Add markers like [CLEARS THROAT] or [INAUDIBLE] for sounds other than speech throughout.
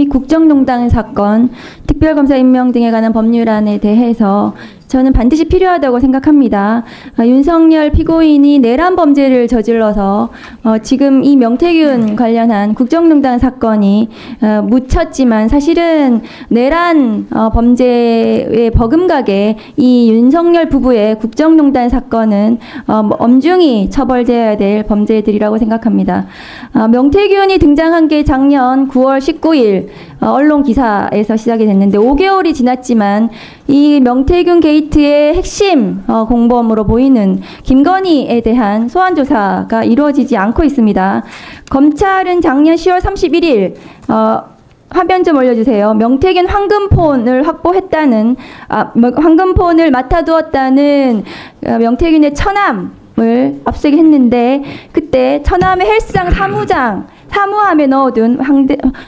및 국정농단 사건, 특별검사 임명 등에 관한 법률안에 대해서 저는 반드시 필요하다고 생각합니다. 아, 윤석열 피고인이 내란 범죄를 저질러서 어, 지금 이 명태균 관련한 국정농단 사건이 어, 묻혔지만 사실은 내란 어, 범죄에 버금가게 이 윤석열 부부의 국정농단 사건은 어, 뭐 엄중히 처벌되어야 될 범죄들이라고 생각합니다. 아, 명태균이 등장한 게 작년 9월 19일 어, 언론 기사에서 시작이 됐는데 5개월이 지났지만 이 명태균 게이트의 핵심 어, 공범으로 보이는 김건희에 대한 소환 조사가 이루어지지 않고 있습니다. 검찰은 작년 10월 31일 어, 화면 좀 올려주세요. 명태균 황금폰을 확보했다는 아, 뭐, 황금폰을 맡아두었다는 어, 명태균의 처남 을 압수하게 했는데 그때 처남의 헬스장 사무장 사무함에 넣어둔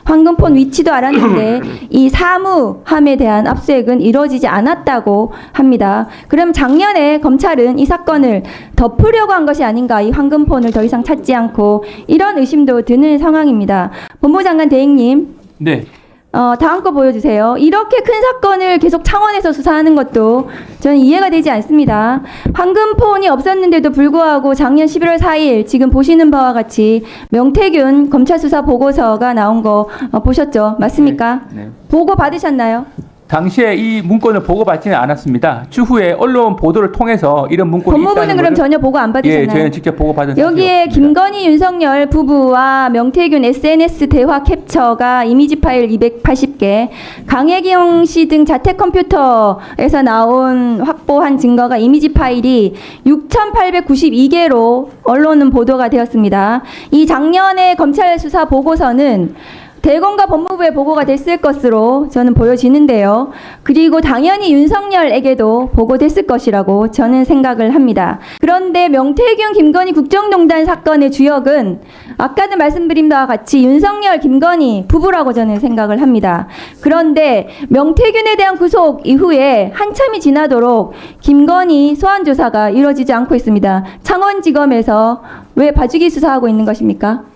황금폰 위치도 알았는데 [CLEARS THROAT] 이 사무함에 대한 압수액은 이루어지지 않았다고 합니다. 그럼 작년에 검찰은 이 사건을 덮으려고 한 것이 아닌가 이 황금폰을 더 이상 찾지 않고 이런 의심도 드는 상황입니다. 본부장관 대행님 네. 어, 다음 거 보여주세요. 이렇게 큰 사건을 계속 창원에서 수사하는 것도 저는 이해가 되지 않습니다. 황금폰이 없었는데도 불구하고 작년 11월 4일 지금 보시는 바와 같이 명태균 검찰 수사 보고서가 나온 거 어, 보셨죠? 맞습니까? 네. 보고 받으셨나요? 당시에 이 문건을 보고받지는 않았습니다. 추후에 언론 보도를 통해서 이런 문건이 법무부는 그럼 전혀 보고 안 예, 받으셨나요? 저희는 직접 보고받은 여기에. 김건희 윤석열 부부와 명태균 SNS 대화 capture가 이미지 파일 280개, 강혜경 씨 등 자택 컴퓨터에서 나온 확보한 증거가 이미지 파일이 6,892개로 언론은 보도가 되었습니다. 이 작년에 검찰 수사 보고서는 대검과 법무부에 보고가 됐을 것으로 저는 보여지는데요. 그리고 당연히 윤석열에게도 보고됐을 것이라고 저는 생각을 합니다. 그런데 명태균, 김건희 국정농단 사건의 주역은 아까도 말씀드린 바와 같이 윤석열, 김건희 부부라고 저는 생각을 합니다. 그런데 명태균에 대한 구속 이후에 한참이 지나도록 김건희 소환 조사가 이루어지지 않고 있습니다. 창원지검에서 왜 봐주기 수사하고 있는 것입니까?